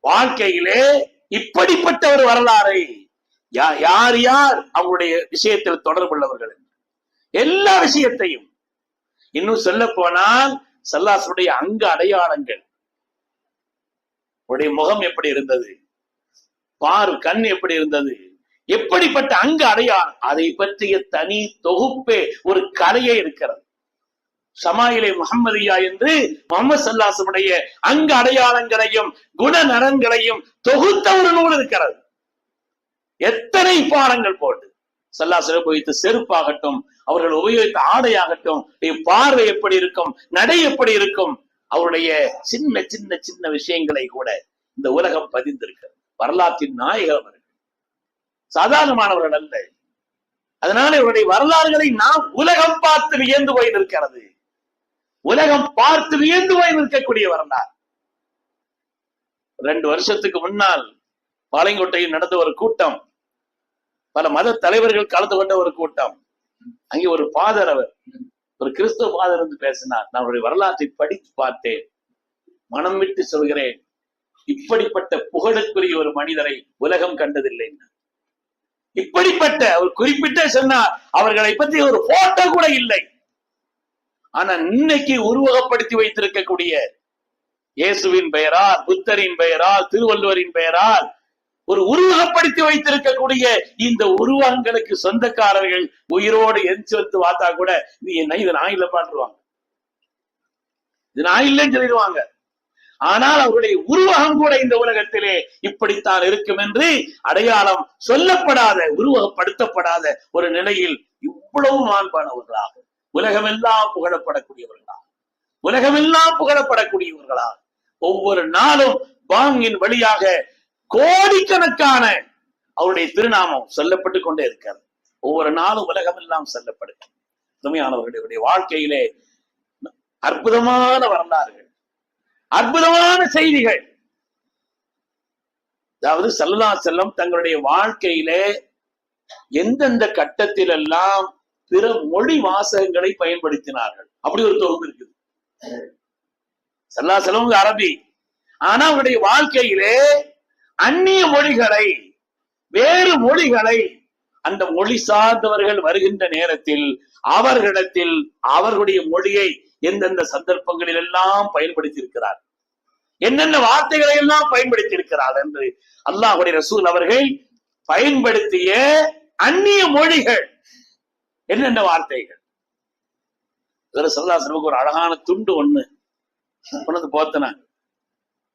வாழ்க்கையிலே இப்படிப்பட்ட ஒரு வரலாறை யார் யார் அவங்களுடைய விஷயத்தில் தொடர்புள்ளவர்கள் எல்லா விஷயத்தையும். இன்னும் சொல்ல போனால் சல்லாசுடைய அங்க அடையாளங்கள். உடைய முகம் எப்படி இருந்தது? பார் கண் எப்படி இருந்தது? எப்படிப்பட்ட அங்க அடையாளம்? அதை பற்றிய தனி தொகுப்பே ஒரு கலையே இருக்கிறது. சமாயிலே முகம்மதியா என்று முகமது சல்லாசமுடைய அங்க அடையாளங்களையும் குணநலன்களையும் தொகுத்த ஒரு நூல் இருக்கிறது. எத்தனை பாடங்கள் போட்டு சல்லாசல உபயோகித்த செருப்பாகட்டும் அவர்கள் உபயோகித்த ஆடையாகட்டும் பார்வை எப்படி இருக்கும் நடை எப்படி இருக்கும் அவருடைய சின்ன சின்ன சின்ன விஷயங்களை கூட இந்த உலகம் பதிந்திருக்கிறது. வரலாற்றின் நாயகர் அவர்கள். சாதாரணமானவர்கள் அல்ல. அதனால இவருடைய வரலாறுகளை நாம் உலகம் பார்த்து வியந்து போயிருக்கிறது உலகம் பார்த்து வியந்து போய் நிற்கக்கூடிய வரலாறு ரெண்டு வருஷத்துக்கு முன்னால் பாளையங்கோட்டையில் நடந்த ஒரு கூட்டம் பல மத தலைவர்கள் கலந்து கொண்ட ஒரு கூட்டம். அங்கே ஒரு பாதர் அவர் ஒரு கிறிஸ்துவ பாதர் வந்து பேசினார் நான் அவருடைய வரலாற்றை படித்து பார்த்தேன் மனம் விட்டு சொல்கிறேன். இப்படிப்பட்ட புகழுக்குரிய ஒரு மனிதரை உலகம் கண்டதில்லை. இப்படிப்பட்ட ஒரு குறிப்பிட்ட சொன்னார் அவர்களை பற்றி ஒரு போட்டோ கூட இல்லை. ஆனா இன்னைக்கு உருவகப்படுத்தி வைத்திருக்கக்கூடிய இயேசுவின் பெயரால் புத்தரின் பெயரால் திருவள்ளுவரின் பெயரால் ஒரு உருவகப்படுத்தி வைத்திருக்கக்கூடிய இந்த உருவகங்களுக்கு சொந்தக்காரர்கள் உயிரோடு எரிச்சு வந்து பார்த்தா கூட இது என்ன இது நான் இல்லை பாட்டுருவாங்க இது நான் இல்லைன்னு சொல்லிடுவாங்க. ஆனால் அவருடைய உருவகம் கூட இந்த உலகத்திலே இப்படித்தான் இருக்கும் என்று அடையாளம் சொல்லப்படாத உருவகப்படுத்தப்படாத ஒரு நிலையில் இவ்வளவு மாண்பானவர்களாக உலகமெல்லாம் புகழப்படக்கூடியவர்களாக உலகமெல்லாம் புகழப்படக்கூடியவர்களாக ஒவ்வொரு நாளும் பாங்கின் வழியாக கோடிக்கணக்கான அவருடைய திருநாமம் சொல்லப்பட்டு கொண்டே இருக்கிறது. ஒவ்வொரு நாளும் உலகமெல்லாம் செல்லப்படுது உண்மையானவர்களுடைய வாழ்க்கையிலே அற்புதமான வரலாறுகள் அற்புதமான செய்திகள். அதாவது சல்லா செல்லம் தங்களுடைய வாழ்க்கையிலே எந்தெந்த கட்டத்திலெல்லாம் பிற மொழி வாசகங்களை பயன்படுத்தினார்கள். அப்படி ஒரு தொகுப்பு இருக்குது. சல்லா செல்லம் அரபி. ஆனா அவருடைய வாழ்க்கையிலே அந்நிய மொழிகளை வேறு மொழிகளை அந்த மொழி சார்ந்தவர்கள் வருகின்ற நேரத்தில் அவர்களிடத்தில் அவர்களுடைய மொழியை எந்தெந்த சந்தர்ப்பங்களில் எல்லாம் பயன்படுத்தி இருக்கிறார் என்னென்ன வார்த்தைகளை எல்லாம் பயன்படுத்தி இருக்கிறார் என்று அல்லாஹுடைய ரசூல் அவர்கள் பயன்படுத்திய அந்நிய மொழிகள். என்னென்ன வார்த்தைகள்? இதுல சல்லாசனுக்கு ஒரு அழகான துண்டு ஒண்ணு. கொண்டு போத்தினாங்க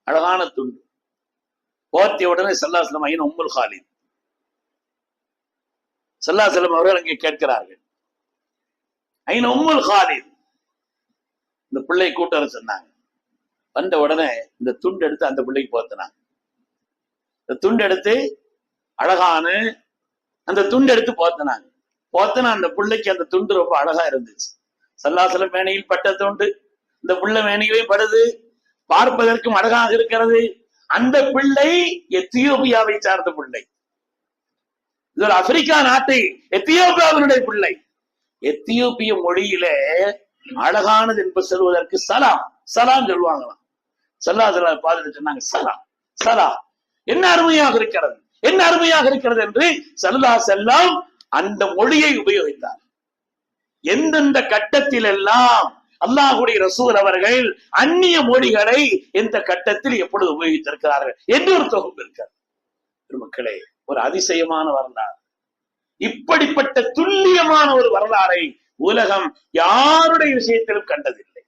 அழகான துண்டு. போத்திய உடனே சல்லாசலம் ஐயன் உம்முல் ஹாலித் சல்லாசலம் அவர்கள் அங்கே கேட்கிறார்கள். ஐயன் உம்முல் ஹாலித் இந்த பிள்ளை கூட்ட சொன்னாங்க. வந்த உடனே இந்த துண்டு எடுத்து அந்த பிள்ளைக்கு போத்தினாங்க இந்த துண்டு எடுத்து அழகான அந்த துண்டு எடுத்து போத்தினாங்க போத்தின அந்த பிள்ளைக்கு அந்த துண்டு ரொம்ப அழகா இருந்துச்சு. சல்லாசல மேனையில் பட்ட துண்டு. இந்த பிள்ளை மேனையிலையும் படுது. பார்ப்பதற்கும் அழகாக இருக்கிறது. அந்த பிள்ளை எத்தியோப்பியாவை சார்ந்த பிள்ளை. இது ஒரு ஆப்பிரிக்கா நாட்டை எத்தியோப்பியாவினுடைய பிள்ளை. எத்தியோப்பிய மொழியிலே அழகானது என்று சொல்வதற்கு சலாம் சலாம் சொல்லுவாங்களாம். சல்லா சல்லா பார்த்துட்டு சொன்னாங்க சலாம் சலா. என்ன அருமையாக இருக்கிறது? என்ன அருமையாக இருக்கிறது என்று சல்லா செல்லாம் அந்த மொழியை உபயோகித்தார். எந்தெந்த கட்டத்தில் எல்லாம் அல்லாஹுடைய ரசூல் அவர்கள் அந்நிய மொழிகளை எந்த கட்டத்தில் எப்பொழுது உபயோகித்திருக்கிறார்கள் என்று ஒரு தொகுப்பு இருக்கிறது. மக்களே ஒரு அதிசயமான வரலாறு. இப்படிப்பட்ட துல்லியமான ஒரு வரலாறை உலகம் யாருடைய விஷயத்திலும் கண்டதில்லை.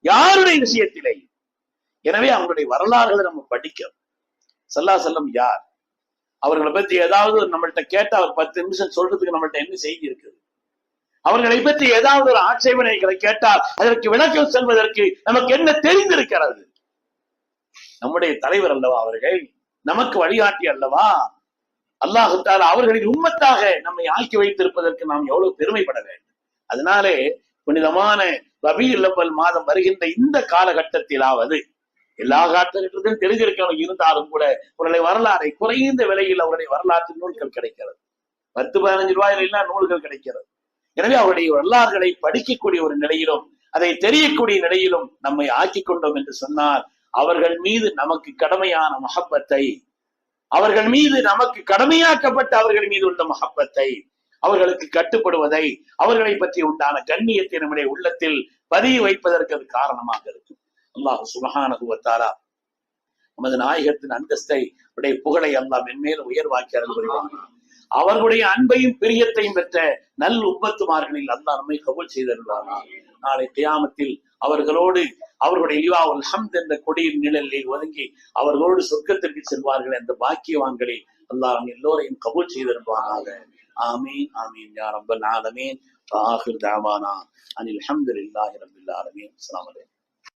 யாருடைய விஷயத்திலே? எனவே அவங்களுடைய வரலாறுகளை நம்ம படிக்கணும். சல்லா செல்லம் யார்? அவர்களை பத்தி ஏதாவது நம்மள்கிட்ட கேட்டா ஒரு பத்து நிமிஷம் சொல்றதுக்கு நம்மள்ட்ட என்ன செய்தி இருக்குது? அவர்களை பற்றி ஏதாவது ஒரு ஆட்சேபனைகளை கேட்டால் அதற்கு விளக்கம் செல்வதற்கு நமக்கு என்ன தெரிந்திருக்கிறது? நம்முடைய தலைவர் அல்லவா அவர்கள்? நமக்கு வழிகாட்டி அல்லவா? அல்லாஹு தாலா அவர்களின் உண்மத்தாக நம்மை ஆக்கி வைத்திருப்பதற்கு நாம் எவ்வளவு பெருமைப்பட வேண்டும். அதனாலே புனிதமான ரபி இல்லப்பல் மாதம் வருகின்ற இந்த காலகட்டத்திலாவது எல்லா காலகட்டத்திலும் தெரிஞ்சிருக்கணும் இருந்தாலும் கூட அவருடைய வரலாறை குறைந்த விலையில் அவருடைய வரலாற்று நூல்கள் கிடைக்கிறது. பத்து பதினஞ்சு ரூபாயில எல்லாம் நூல்கள் கிடைக்கிறது. எனவே அவருடைய வரலாறுகளை படிக்கக்கூடிய ஒரு நிலையிலும் அதை தெரியக்கூடிய நிலையிலும் நம்மை ஆக்கி கொண்டோம் என்று சொன்னால் அவர்கள் மீது நமக்கு கடமையான மகப்பத்தை அவர்கள் மீது நமக்கு கடமையாக்கப்பட்ட அவர்கள் மீது உள்ள மகப்பத்தை அவர்களுக்கு கட்டுப்படுவதை அவர்களை பற்றி உண்டான கண்ணியத்தை நம்முடைய உள்ளத்தில் பதிய வைப்பதற்கு அது காரணமாக இருக்கும் அல்லாஹ் சுபஹானகுவத்தாரா நமது நாயகத்தின் அந்தஸ்தை உடைய புகழை அல்லாஹ் மென்மேலும் உயர்வாக்கி அருள் புரிவான் அவர்களுடைய அன்பையும் பிரியத்தையும் பெற்ற நல் உப்பத்துமார்களில் அல்லாஹ் நம்மை கபூல் செய்திருந்தானா? நாளை தியாமத்தில் அவர்களோடு அவர்களுடைய இலிவாவுல் ஹம்த் என்ற கொடியின் நிழலில் ஒதுங்கி அவர்களோடு சொர்க்கத்திற்கு செல்வார்கள் என்ற பாக்கியவான்களை அல்லாஹ் அவங்க எல்லோரையும் கபூல் செய்திருப்பானாக. ஆமீன் ஆமீன். யா ரப்பல் ஆலமீன். ஆஹிர் தாவானா. அனில் அல்ஹம்துலில்லாஹி ரப்பில் ஆலமீன். அஸ்ஸலாமு அலைக்கும்.